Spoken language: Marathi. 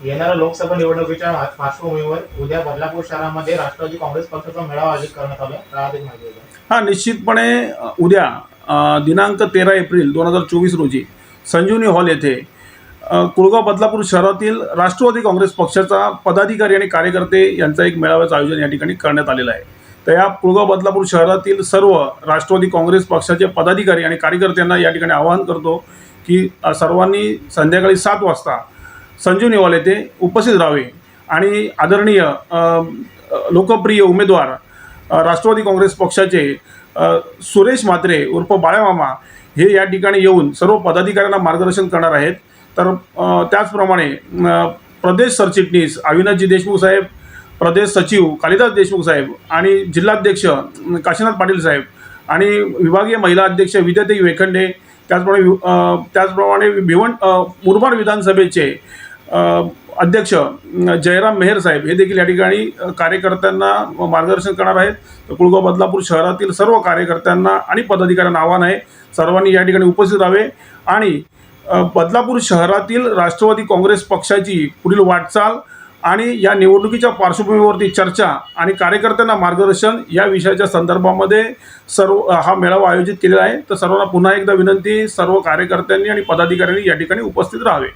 येणाऱ्या लोकसभा निवडणुकीच्या पार्श्वभूमीवर उद्या बदलापूर शहरामध्ये राष्ट्रवादी काँग्रेस पक्षाचा मेळावा आयोजित करण्यात आला. माहिती हा निश्चितपणे उद्या दिनांक तेरा एप्रिल दोन हजार चोवीस रोजी संजीवनी हॉल येथे कुळगाव बदलापूर शहरातील राष्ट्रवादी काँग्रेस पक्षाचा पदाधिकारी आणि कार्यकर्ते यांचा एक मेळाव्याचं आयोजन या ठिकाणी करण्यात आलेलं आहे. तर या कुळगाव बदलापूर शहरातील सर्व राष्ट्रवादी काँग्रेस पक्षाचे पदाधिकारी आणि कार्यकर्त्यांना या ठिकाणी आवाहन करतो की सर्वांनी संध्याकाळी सात वाजता संजीव हॉल येथे उपस्थित राहावे. आणि आदरणीय लोकप्रिय उमेदवार राष्ट्रवादी काँग्रेस पक्षाचे सुरेश म्हात्रे उर्फ बाळ्यामामा हे या ठिकाणी येऊन सर्व पदाधिकाऱ्यांना मार्गदर्शन करणार आहेत. तर त्याचप्रमाणे प्रदेश सरचिटणीस अविनाशजी देशमुख साहेब प्रदेश सचिव कालिदास देशमुख साहेब आणि जिल्हाध्यक्ष काशीनाथ पाटील साहेब आणि विभागीय महिला अध्यक्ष विद्याताई वेखंडे त्याचप्रमाणे वि- त्याचप्रमाणे भिवंड मुरबाड विधानसभेचे अध्यक्ष जयराम मेहर साहेब हे देखील या ठिकाणी कार्यकर्त्यांना मार्गदर्शन करणार आहेत. तर कुळगाव बदलापूर शहरातील सर्व कार्यकर्त्यांना आणि पदाधिकाऱ्यांना आव्हान आहे. सर्वांनी या ठिकाणी उपस्थित राहावे. आणि बदलापूर शहरातील राष्ट्रवादी काँग्रेस पक्षाची पुढील वाटचाल आणि या निवडणुकीच्या पार्श्वभूमीवरती चर्चा आणि कार्यकर्त्यांना मार्गदर्शन या विषयाच्या संदर्भामध्ये सर्व हा मेळावा आयोजित केलेला आहे. तर सर्वांना पुन्हा एकदा विनंती सर्व कार्यकर्त्यांनी आणि पदाधिकाऱ्यांनी या ठिकाणी उपस्थित राहावे.